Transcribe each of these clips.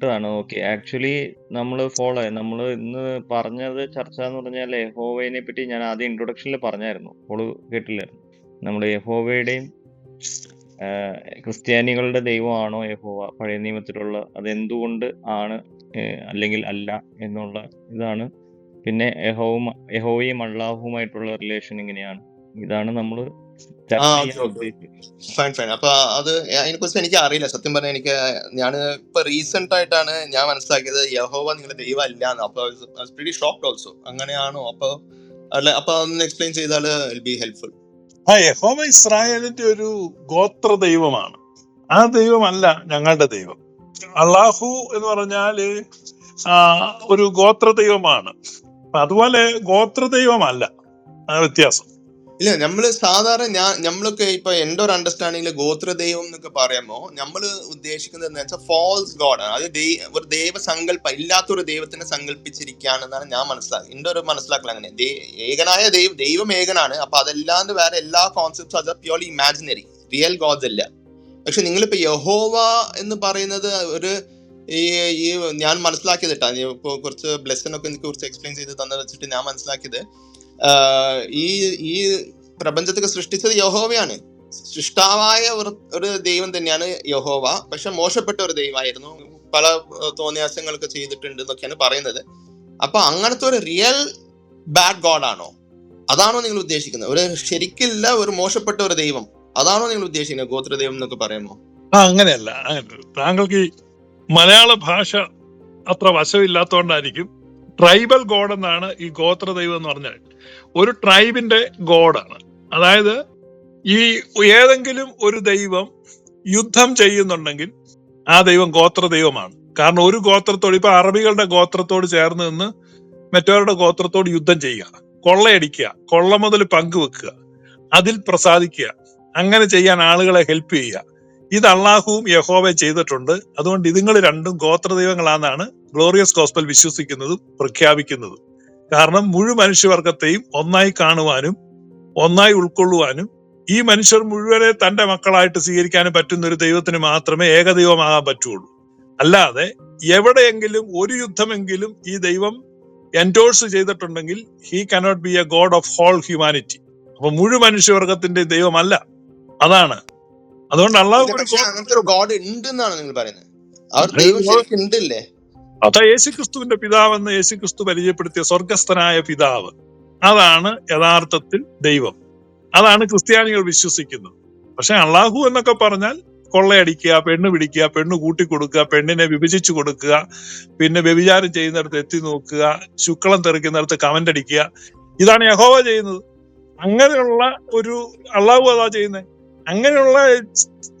ഇട്ടതാണ്. Okay. Actually നമ്മൾ follow നമ്മൾ ഇന്ന് പറഞ്ഞത് ചർച്ച എന്ന് പറഞ്ഞാൽ യഹോവയെ പറ്റി ഞാൻ ആദ്യം ഇൻട്രൊഡക്ഷനിൽ പറഞ്ഞായിരുന്നു. അപ്പോൾ കേട്ടില്ലായിരുന്നു. നമ്മൾ യഹോവയുടെയും ക്രിസ്ത്യാനികളുടെ ദൈവമാണോ യഹോവ? പഴയ നിയമത്തിലുള്ള അതെന്തുകൊണ്ട് ആണ് അല്ലെങ്കിൽ അല്ല എന്നുള്ള ഇതാണ്. പിന്നെ എഹോവും യഹോവയും അള്ളാഹുവുമായിട്ടുള്ള റിലേഷൻ എങ്ങനെയാണ്? ഇതാണ് നമ്മൾ ആ ചർച്ച ഓക്കെ ചെയ്യാൻ ഓക്കെ ഫൈൻ ഫൈൻ അപ്പൊ അത് അതിനെ കുറിച്ച് എനിക്ക് അറിയില്ല. സത്യം പറഞ്ഞാൽ എനിക്ക് ഞാൻ ഇപ്പൊ റീസെന്റ് ആയിട്ടാണ് ഞാൻ മനസ്സിലാക്കിയത് യഹോവ നിങ്ങളുടെ ദൈവം അല്ല എന്ന്. അപ്പൊ ഷോക്ഡ് ഓൾസോ അങ്ങനെയാണോ? അപ്പൊ അല്ല അപ്പൊ അതൊന്ന് എക്സ്പ്ലെയിൻ ചെയ്താൽ ബി ഹെൽപ്ഫുൾ ആ യഹോവ ഇസ്രായേലിന്റെ ഒരു ഗോത്ര ദൈവമാണ്. ആ ദൈവമല്ല ഞങ്ങളുടെ ദൈവം. അള്ളാഹു എന്ന് പറഞ്ഞാൽ ആ, ഒരു ഗോത്ര ദൈവമാണ്. അതുപോലെ ഗോത്ര ദൈവമല്ല. ആ വ്യത്യാസം. ഇല്ല നമ്മൾ സാധാരണ ഞാൻ നമ്മളൊക്കെ ഇപ്പൊ എന്റെ ഒരു അണ്ടർസ്റ്റാൻഡിംഗിൽ ഗോത്ര ദൈവം എന്നൊക്കെ പറയുമ്പോ നമ്മൾ ഉദ്ദേശിക്കുന്നത് എന്താ വെച്ചാൽ ഫോൾസ് ആണ്. അത് ദൈ- ഒരു ദൈവസങ്കല്പം ഇല്ലാത്തൊരു ദൈവത്തിനെ സങ്കല്പിച്ചിരിക്കുകയാണെന്നാണ് ഞാൻ മനസ്സിലാക്കുന്നത് എന്റെ ഒരു മനസ്സിലാക്കൽ അങ്ങനെ. ഏകനായ ദൈവം ദൈവം ഏകനാണ്. അപ്പൊ അതല്ലാണ്ട് വേറെ എല്ലാ കോൺസെപ്റ്റ്സും അത് പ്യോർലി ഇമാജിനറി റിയൽ ഗോഡ്സ് അല്ല പക്ഷെ നിങ്ങളിപ്പോ യഹോവ എന്ന് പറയുന്നത് ഒരു ഈ ഈ ഞാൻ മനസ്സിലാക്കിയത് കേട്ടോ കുറച്ച് ബ്ലെസ്സൻ ഒക്കെ എനിക്ക് കുറച്ച് എക്സ്പ്ലെയിൻ ചെയ്ത് തന്നെ വെച്ചിട്ട് ഞാൻ മനസ്സിലാക്കിയത് ഈ ഈ പ്രപഞ്ചത്തൊക്കെ സൃഷ്ടിച്ചത് യഹോവയാണ്. സൃഷ്ടാവായ ഒരു ദൈവം തന്നെയാണ് യഹോവ. പക്ഷെ മോശപ്പെട്ട ഒരു ദൈവമായിരുന്നു. പല തോന്നിയാസങ്ങളൊക്കെ ചെയ്തിട്ടുണ്ട് എന്നൊക്കെയാണ് പറയുന്നത്. അപ്പൊ അങ്ങനത്തെ ഒരു റിയൽ ബാഡ് ഗോഡ് ആണോ? അതാണോ നിങ്ങൾ ഉദ്ദേശിക്കുന്നത്? ഒരു ശരിക്കില്ല ഒരു മോശപ്പെട്ട ഒരു ദൈവം. അതാണോ നിങ്ങൾ ഉദ്ദേശിക്കുന്നത്? ഗോത്രദൈവം എന്നൊക്കെ പറയുമോ ആ അങ്ങനെയല്ല അങ്ങനെ താങ്കൾക്ക് മലയാള ഭാഷ അത്ര വശമില്ലാത്തോണ്ടായിരിക്കും ട്രൈബൽ ഗോഡ് എന്നാണ് ഈ ഗോത്ര ദൈവം എന്ന് പറഞ്ഞാൽ. ഒരു ട്രൈബിന്റെ ഗോഡാണ്. അതായത് ഈ ഏതെങ്കിലും ഒരു ദൈവം യുദ്ധം ചെയ്യുന്നുണ്ടെങ്കിൽ ആ ദൈവം ഗോത്ര ദൈവമാണ്. കാരണം ഒരു ഗോത്രത്തോട് ഇപ്പൊ അറബികളുടെ ഗോത്രത്തോട് ചേർന്ന് നിന്ന് മറ്റവരുടെ ഗോത്രത്തോട് യുദ്ധം ചെയ്യുക. കൊള്ളയടിക്കുക കൊള്ള മുതൽ പങ്കുവെക്കുക അതിൽ പ്രസാദിക്കുക അങ്ങനെ ചെയ്യാൻ ആളുകളെ ഹെൽപ്പ് ചെയ്യുക. ഇത് അള്ളാഹുവും യഹോവയും ചെയ്തിട്ടുണ്ട്. അതുകൊണ്ട് ഇതുങ്ങൾ രണ്ടും ഗോത്ര ദൈവങ്ങളാണെന്നാണ് ഗ്ലോറിയസ് കോസ്പൽ വിശ്വസിക്കുന്നതും പ്രഖ്യാപിക്കുന്നതും. കാരണം മുഴുവൻ മനുഷ്യവർഗത്തെയും ഒന്നായി കാണുവാനും ഒന്നായി ഉൾക്കൊള്ളുവാനും ഈ മനുഷ്യർ മുഴുവനെ തന്റെ മക്കളായിട്ട് സ്വീകരിക്കാനും പറ്റുന്ന ഒരു ദൈവത്തിന് മാത്രമേ ഏകദൈവമാകാൻ പറ്റുള്ളൂ. അല്ലാതെ എവിടെയെങ്കിലും ഒരു യുദ്ധമെങ്കിലും ഈ ദൈവം എൻഡോഴ്സ് ചെയ്തിട്ടുണ്ടെങ്കിൽ he cannot be a god of whole humanity അപ്പൊ മുഴുവൻ മനുഷ്യവർഗത്തിന്റെ ദൈവമല്ല. അതാണ്. അതുകൊണ്ട് അള്ളാഹു ഒരു അങ്ങനത്തെ ഒരു ഗോഡ് ഉണ്ട് എന്നാണ് നിങ്ങൾ പറയുന്നത്. അവർ ഒരു ദൈവം ഉണ്ടല്ലേ? അതാ യേശുക്രിസ്തുവിന്റെ പിതാവെന്ന് യേശുക്രിസ്തു പരിചയപ്പെടുത്തിയ സ്വർഗസ്ഥനായ പിതാവ്. അതാണ് യഥാർത്ഥത്തിൽ ദൈവം. അതാണ് ക്രിസ്ത്യാനികൾ വിശ്വസിക്കുന്നത്. പക്ഷെ അള്ളാഹു എന്നൊക്കെ പറഞ്ഞാൽ കൊള്ളയടിക്കുക പെണ്ണ് പിടിക്കുക പെണ്ണ് കൂട്ടിക്കൊടുക്കുക പെണ്ണിനെ വിഭജിച്ചു കൊടുക്കുക പിന്നെ വ്യഭിചാരം ചെയ്യുന്നിടത്ത് എത്തി നോക്കുക ശുക്ലം തെറിക്കുന്നിടത്ത് കമന്റ് അടിക്കുക. ഇതാണ് യഹോവ ചെയ്യുന്നത്. അങ്ങനെയുള്ള ഒരു അള്ളാഹു അതാ ചെയ്യുന്നത്. അങ്ങനെയുള്ള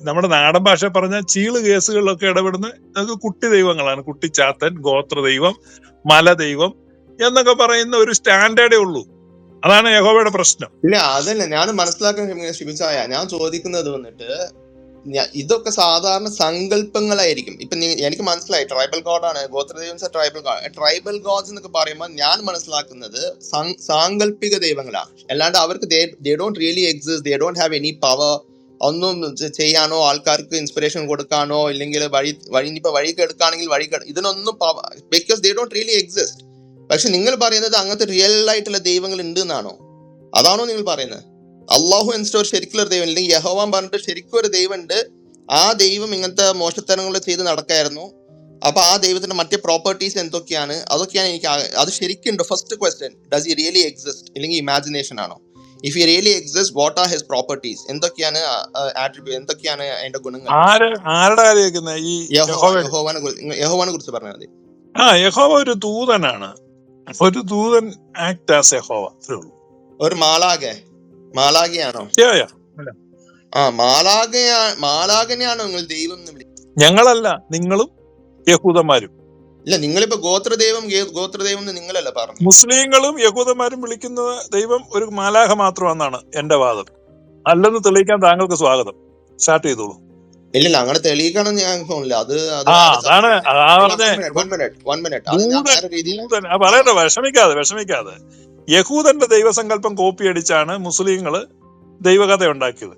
നമ്മുടെ നാടൻ ഭാഷ പറഞ്ഞ ചീൾ കേസുകളിലൊക്കെ ഇടപെടുന്ന അത് കുട്ടി ദൈവങ്ങളാണ്. കുട്ടിച്ചാത്തൻ ഗോത്ര ദൈവം മല ദൈവം എന്നൊക്കെ പറയുന്ന ഒരു സ്റ്റാൻഡേർഡേ ഉള്ളൂ. അതാണ് യഹോബയുടെ പ്രശ്നം. ഇല്ല അതല്ല. ഞാൻ മനസ്സിലാക്കാൻ ശ്രമിച്ചായ ഞാൻ ചോദിക്കുന്നത് വന്നിട്ട് ഇതൊക്കെ സാധാരണ സങ്കല്പങ്ങളായിരിക്കും. ഇപ്പൊ എനിക്ക് മനസ്സിലായി. ട്രൈബൽ ഗോഡാണ് ഗോത്രദൈവം ട്രൈബൽ ഗോഡ് ട്രൈബൽ ഗോഡ്സ് എന്നൊക്കെ പറയുമ്പോൾ ഞാൻ മനസ്സിലാക്കുന്നത് സാങ്കല്പിക ദൈവങ്ങളാണ് അല്ലാണ്ട് അവർക്ക് they don't really exist they don't have any power ഒന്നും ചെയ്യാനോ ആൾക്കാർക്ക് ഇൻസ്പിറേഷൻ കൊടുക്കാനോ ഇല്ലെങ്കിൽ വഴി വഴി ഇനിയിപ്പോൾ വഴി എടുക്കുകയാണെങ്കിൽ വഴി ഇതിനൊന്നും because they don't really exist പക്ഷെ നിങ്ങൾ പറയുന്നത് അങ്ങനത്തെ റിയൽ ആയിട്ടുള്ള ദൈവങ്ങൾ ഉണ്ട് എന്നാണോ അതാണോ നിങ്ങൾ പറയുന്നത്? അള്ളാഹു എന്ന ഒരു ശരിക്കുള്ള ദൈവം ഇല്ലെങ്കിൽ യഹോവാൻ പറഞ്ഞിട്ട് ശരിക്കും ഒരു ദൈവം ഉണ്ട് ആ ദൈവം ഇങ്ങനത്തെ മോശത്തരങ്ങൾ ചെയ്ത് നടക്കായിരുന്നു. അപ്പൊ ആ ദൈവത്തിന്റെ മറ്റ് പ്രോപ്പർട്ടീസ് എന്തൊക്കെയാണ്? അതൊക്കെയാണ് എനിക്ക് അത് ശരിക്കുണ്ടോ. First question does he really exist ഇല്ലെങ്കിൽ ഇമാജിനേഷൻ ആണോ? If you really exist what are his properties എന്തൊക്കെയാണ് ആട്രിബ്യൂട്ട് എന്തൊക്കെയാണ് അതിന്റെ ഗുണങ്ങൾ? ആര് ആരുടെ കാര്യം ഈ യഹോവനെ യഹോവനെ കുറിച്ച് പറഞ്ഞാൽ മതി. ആ യഹോവ ഒരു ദൂതനാണ്. ഒരു ദൂതൻ ആക്ട് ആസ് യഹോവ. ഒരു മാലാകെ മാലാകയാണോ. ആ മാലാകയാ മാലാകനെയാണോ നിങ്ങൾ ദൈവം ഞങ്ങളല്ല നിങ്ങളും യഹൂദന്മാരും. ഇല്ല നിങ്ങളിപ്പോ ഗോത്രദൈവം ഗോത്രദൈവം എന്ന് നിങ്ങളല്ല പറഞ്ഞു മുസ്ലിങ്ങളും യഹൂദന്മാരും വിളിക്കുന്ന ദൈവം ഒരു മാലാഹ മാത്രമാണെന്നാണ് എന്റെ വാദം. അല്ലെന്ന് തെളിയിക്കാൻ താങ്കൾക്ക് സ്വാഗതം. സ്റ്റാർട്ട് ചെയ്തോളൂ. ഇല്ലില്ല അങ്ങനെ തെളിയിക്കണം ഞാൻ അത് അത് അതാണ് പറയട്ടെ വിഷമിക്കാതെ വിഷമിക്കാതെ. യഹൂദന്റെ ദൈവസങ്കല്പം കോപ്പി അടിച്ചാണ് മുസ്ലിങ്ങൾ ദൈവകഥ ഉണ്ടാക്കിയത്.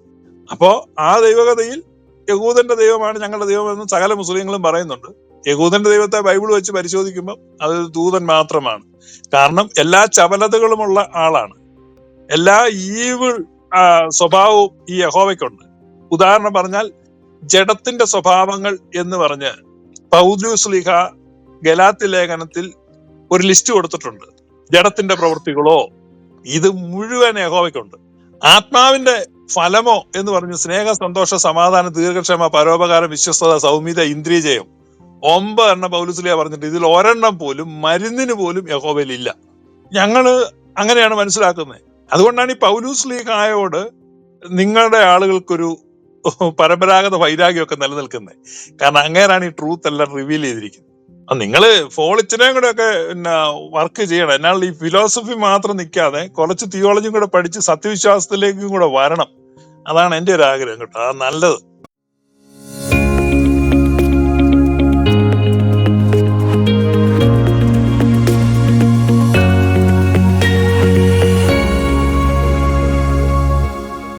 അപ്പോ ആ ദൈവകഥയിൽ യഹൂദന്റെ ദൈവമാണ് ഞങ്ങളുടെ ദൈവമെന്ന് സകല മുസ്ലിങ്ങളും പറയുന്നുണ്ട്. യഹൂദന്റെ ദൈവത്തെ ബൈബിൾ വെച്ച് പരിശോധിക്കുമ്പോൾ അത് ദൂതൻ മാത്രമാണ്. കാരണം എല്ലാ ചപലതകളുമുള്ള ആളാണ്. എല്ലാ ഈവിൾ സ്വഭാവവും ഈ യഹോവയ്ക്കുണ്ട്. ഉദാഹരണം പറഞ്ഞാൽ ജഡത്തിന്റെ സ്വഭാവങ്ങൾ എന്ന് പറഞ്ഞ് പൗദ്യൂസ്ലിഹ ഗലാത്തി ലേഖനത്തിൽ ഒരു ലിസ്റ്റ് കൊടുത്തിട്ടുണ്ട്. ജഡത്തിന്റെ പ്രവൃത്തികളോ ഇത് മുഴുവൻ യഹോവയ്ക്കുണ്ട്. ആത്മാവിന്റെ ഫലമോ എന്ന് പറഞ്ഞ് സ്നേഹ സന്തോഷ സമാധാനം ദീർഘക്ഷമ പരോപകാരം വിശ്വസ്തത സൗമ്യത ഇന്ദ്രിയജയം ഒമ്പത് എണ്ണം പൗലുസ്ലിയ പറഞ്ഞിട്ട് ഇതിൽ ഒരെണ്ണം പോലും മരുന്നിന് പോലും യഹോബയിൽ ഇല്ല. ഞങ്ങൾ അങ്ങനെയാണ് മനസ്സിലാക്കുന്നത്. അതുകൊണ്ടാണ് ഈ പൗലൂസ് ലീഗായോട് നിങ്ങളുടെ ആളുകൾക്കൊരു പരമ്പരാഗത വൈരാഗ്യമൊക്കെ നിലനിൽക്കുന്നത്. കാരണം അങ്ങനെയാണ് ഈ ട്രൂത്ത് എല്ലാം റിവീൽ ചെയ്തിരിക്കുന്നത്. നിങ്ങൾ ഫോളിച്ചിനെയും കൂടെ ഒക്കെ പിന്നെ വർക്ക് ചെയ്യണം. എന്നാൽ ഈ ഫിലോസഫി മാത്രം നിൽക്കാതെ കുറച്ച് തിയോളജിയും കൂടെ പഠിച്ച് സത്യവിശ്വാസത്തിലേക്കും കൂടെ വരണം. അതാണ് എന്റെ ഒരു ആഗ്രഹം കേട്ടോ. അത് നല്ലത്.